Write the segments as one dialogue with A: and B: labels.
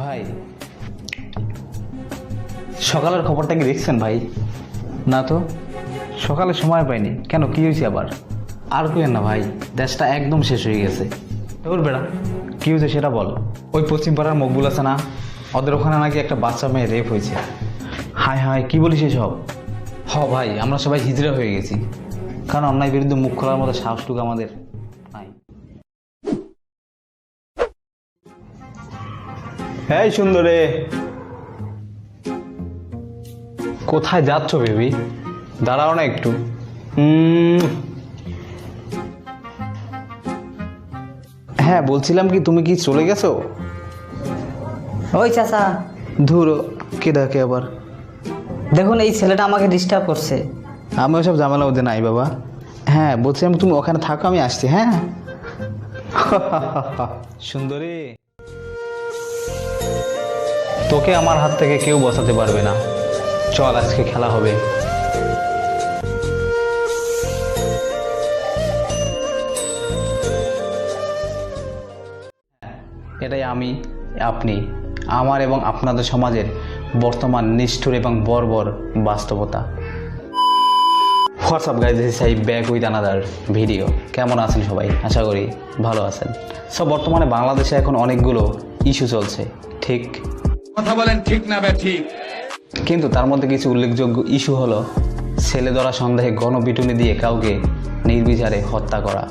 A: ভাই সকালের খবরটা কি দেখছেন ভাই? না তো সকালে সময় পাইনি। কেন কি হয়েছে আবার? আর কেন না ভাই দেশটা একদম শেষ হয়ে গেছে। তোর বেড়া কি হয়েছে সেটা বল। ওই পশ্চিম পাড়ার মকবুল আছে না? ওদের ওখানে নাকি একটা বাচ্চা মেয়ে রেপ হয়েছে। হায় হায় কি বলিস এসব? হ ভাই আমরা সবাই হিজড়া হয়ে গেছি। কারণ অন্যায় বিরুদ্ধে মুখ খোলার মতো সাহসটুকু আমাদের? এই সুন্দরে। কোথায় যাচ্ছ বেবি? দাঁড়াও না একটু। হ্যাঁ বলছিলাম কি তুমি কি চলে গেছো?
B: ওই চাচা।
A: ধুর কে ডাকে আবার?
B: দেখুন এই ছেলেটা আমাকে ডিস্টার্ব করছে।
A: আমি ওসব ঝামেলা মধ্যে নাই বাবা। হ্যাঁ বলছিলাম তুমি ওখানে থাকো আমি আসছি হ্যাঁ? সুন্দরী। তোকে আমার হাত থেকে কেউ বসাতে পারবে না। চল, আজকে খেলা হবে। এটাই আমি, আপনি, আমার এবং আপনাদের সমাজের বর্তমান নিষ্ঠুর এবং বর্বর বাস্তবতা। What's up guys this I back with another video কেমন আছেন সবাই? আশা করি ভালো আছেন। সো বর্তমানে বাংলাদেশে এখন অনেকগুলো ইস্যু চলছে। ঠিক
C: কথা বলেন ঠিক না বে ঠিক।
A: কিন্তু তার মধ্যে কিছু উল্লেখযোগ্য ইস্যু হলো, ছেলে ধরা সন্দেহে গণপিটুনি দিয়ে কাউকে নির্বিচারে হত্যা করা।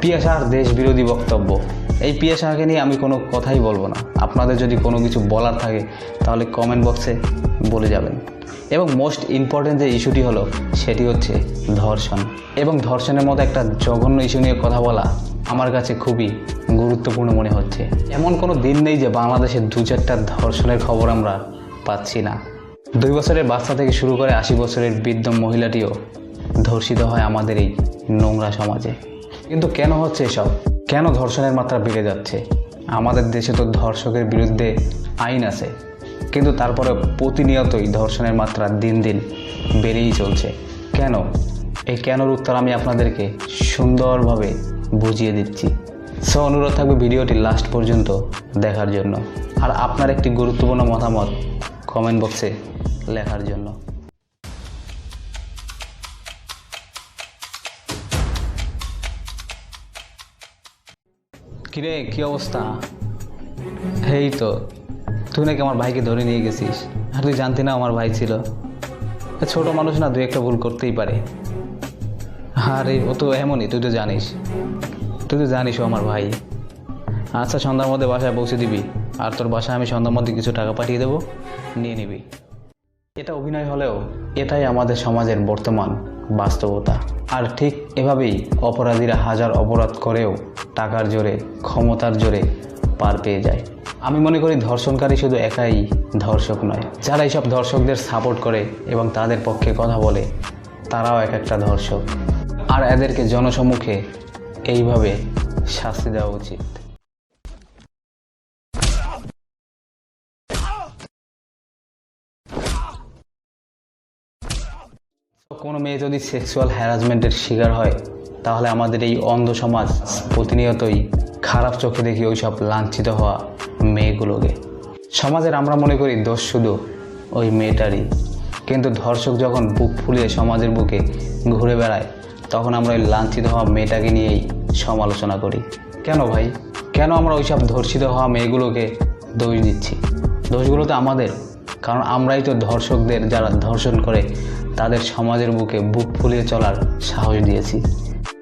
A: পিয়াসার দেশ বিরোধী বক্তব্য। এই পিয়াসাকে নিয়ে আমি কোনো কথাই বলব না। আপনাদের যদি কোনো কিছু বলার থাকে, তাহলে কমেন্ট বক্সে বলে যাবেন। এবং মোস্ট ইম্পর্টেন্ট যে ইস্যুটি হলো, সেটি হচ্ছে ধর্ষণ। এবং ধর্ষণের মতো একটা জঘন্য ইস্যু নিয়ে কথা বলা আমার কাছে খুবই গুরুত্বপূর্ণ মনে হচ্ছে। এমন কোনো দিন নেই যে বাংলাদেশে দু চারটা ধর্ষণের খবর আমরা পাচ্ছি না। দুই বছরের বাচ্চা থেকে শুরু করে আশি বছরের বৃদ্ধ মহিলাটিও ধর্ষিত হয় আমাদের এই নোংরা সমাজে। কিন্তু কেন হচ্ছে এসব? কেন ধর্ষণের মাত্রা বেড়ে যাচ্ছে? আমাদের দেশে তো ধর্ষকের বিরুদ্ধে আইন আছে। কিন্তু তারপরে প্রতিনিয়তই ধর্ষণের মাত্রা দিন দিন বেড়েই চলছে। কেন? এই কেনর উত্তর আমি আপনাদেরকে সুন্দরভাবে বুঝিয়ে দিচ্ছি। সো, অনুরোধ থাকবে ভিডিওটি লাস্ট পর্যন্ত দেখার জন্য। আর আপনার একটি গুরুত্বপূর্ণ মতামত কমেন্ট বক্সে লেখার জন্য। কিরে, কি অবস্থা? এই তো, তুই নাকি আমার ভাইকে ধরে নিয়ে গেছিস। আর তুই জানতি না আমার ভাই ছিল। ছোট মানুষ না দু একটা ভুল করতেই পারে। আরে, ও তো এমনই, তুই তো জানিস। তুই তো জানিস ও আমার ভাই। আচ্ছা সন্ধ্যার মধ্যে বাসায় পৌঁছে দিবি। আর তোর বাসায় আমি সন্ধ্যার মধ্যে কিছু টাকা পাঠিয়ে দেবো, নিয়ে নিবি। এটা অভিনয় হলেও এটাই আমাদের সমাজের বর্তমান বাস্তবতা। আর ঠিক এভাবেই অপরাধীরা হাজার অপরাধ করেও টাকার জোরে, ক্ষমতার জোরে পার পেয়ে যায়। আমি মনে করি ধর্ষণকারী শুধু একাই ধর্ষক নয়। যারা এইসব ধর্ষকদের সাপোর্ট করে এবং তাদের পক্ষে কথা বলে, তারাও এক একটা ধর্ষক। আর এদেরকে জনসম্মুখে এইভাবে শাস্তি দেওয়া উচিত। কোনো মেয়ে যদি সেক্সুয়াল হ্যারাসমেন্টের শিকার হয়, তাহলে আমাদের এই অন্ধ সমাজ প্রতিনিয়তই খারাপ চোখে দেখি ওই সব লাঞ্ছিত হওয়া মেয়েগুলোকে। সমাজের আমরা মনে করি দোষ শুধু ওই মেয়েটারই। কিন্তু ধর্ষক যখন বুক ফুলিয়ে সমাজের বুকে ঘুরে বেড়ায় তখন আমরা ওই লাঞ্ছিত হওয়া মেয়েটাকে নিয়েই সমালোচনা করি। কেন ভাই? কেন আমরা ওইসব ধর্ষিত হওয়া মেয়েগুলোকে দোষ দিচ্ছি? দোষগুলো তো আমাদের। কারণ আমরাই তো ধর্ষকদের যারা ধর্ষণ করে, তাদের সমাজের বুকে বুক ফুলিয়ে চলার সাহস দিয়েছি।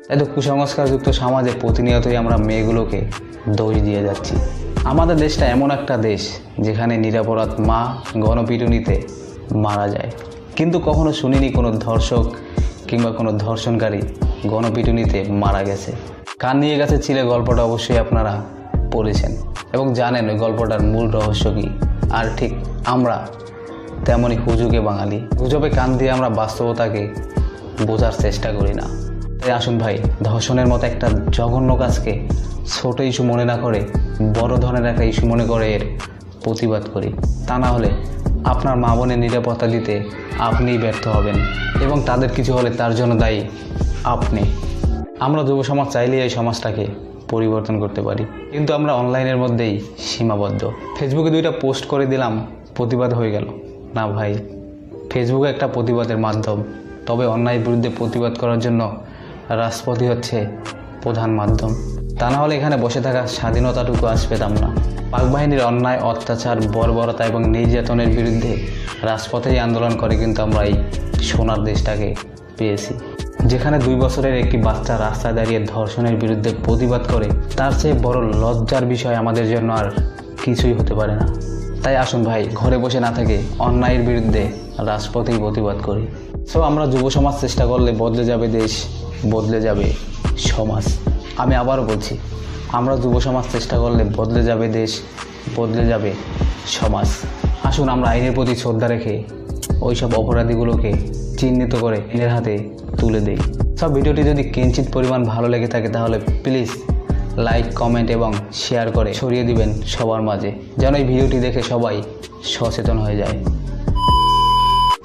A: এত কুসংস্কারযুক্ত সমাজে প্রতিনিয়তই আমরা মেয়েগুলোকে দোষ দিয়ে যাচ্ছি। আমাদের দেশটা এমন একটা দেশ যেখানে নিরাপরাধ মা গণপিটুনিতে মারা যায়। কিন্তু কখনো শুনিনি কোনো ধর্ষক কিংবা কোনো ধর্ষণকারী গণপিটুনিতে মারা গেছে। কান নিয়ে গেছে ছিলে গল্পটা অবশ্যই আপনারা পড়েছেন এবং জানেন ওই গল্পটার মূল রহস্য কী। আর ঠিক আমরা তেমনই হুজুগে বাঙালি। গুজবে কান দিয়ে আমরা বাস্তবতাকে বোঝার চেষ্টা করি না। তাই আসুন ভাই, ধর্ষণের মতো একটা জঘন্য কাজকে ছোট ইস্যু মনে না করে, বড় ধরনের একটা ইস্যু মনে করে এর প্রতিবাদ করি। তা না হলে আপনার মা বোনের নিরাপত্তা দিতে আপনিই ব্যর্থ হবেন এবং তাদের কিছু হলে তার জন্য দায়ী আপনি। আমরা যুব সমাজ চাইলে এই সমাজটাকে পরিবর্তন করতে পারি। কিন্তু আমরা অনলাইনের মধ্যেই সীমাবদ্ধ। ফেসবুকে দুইটা পোস্ট করে দিলাম, প্রতিবাদ হয়ে গেল। না ভাই, ফেসবুক একটা প্রতিবাদের মাধ্যম। তবে অন্যায়ের বিরুদ্ধে প্রতিবাদ করার জন্য রাজপথই হচ্ছে প্রধান মাধ্যম। তা না হলে এখানে বসে থাকা স্বাধীনতাটুকু আজ পেতাম না। পাক বাহিনীর অন্যায়, অত্যাচার, বর্বরতা এবং নির্যাতনের বিরুদ্ধে রাজপথেই আন্দোলন করে কিন্তু আমরা এই সোনার দেশটাকে পেয়েছি। যেখানে দুই বছরের একটি বাচ্চা রাস্তায় দাঁড়িয়ে ধর্ষণের বিরুদ্ধে প্রতিবাদ করে, তার চেয়ে বড় লজ্জার বিষয় আমাদের জন্য আর কিছুই হতে পারে না। তাই আসুন ভাই, ঘরে বসে না থেকে অন্যায়ের বিরুদ্ধে রাজপথেই প্রতিবাদ করি। সো আমরা যুব সমাজ চেষ্টা করলে বদলে যাবে দেশ, বদলে যাবে সমাজ। আমি আবারও বলছি, আমরা যুব সমাজ চেষ্টা করলে বদলে যাবে দেশ, বদলে যাবে সমাজ। আসুন আমরা আইনের প্রতি শ্রদ্ধা রেখে ওইসব অপরাধীগুলোকে চিহ্নিত করে আইনের হাতে তুলে দেই। সব ভিডিওটি যদি কিঞ্চিত পরিমাণ ভালো লেগে থাকে তাহলে প্লিজ লাইক, কমেন্ট এবং শেয়ার করে ছড়িয়ে দিবেন সবার মাঝে, যেন এই ভিডিওটি দেখে সবাই সচেতন হয়ে যায়।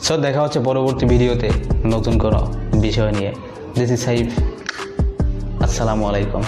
A: সো দেখা হচ্ছে পরবর্তী ভিডিওতে নতুন কোনো বিষয় নিয়ে। দিস ইজ সাইফ আসসালামু আলাইকুম।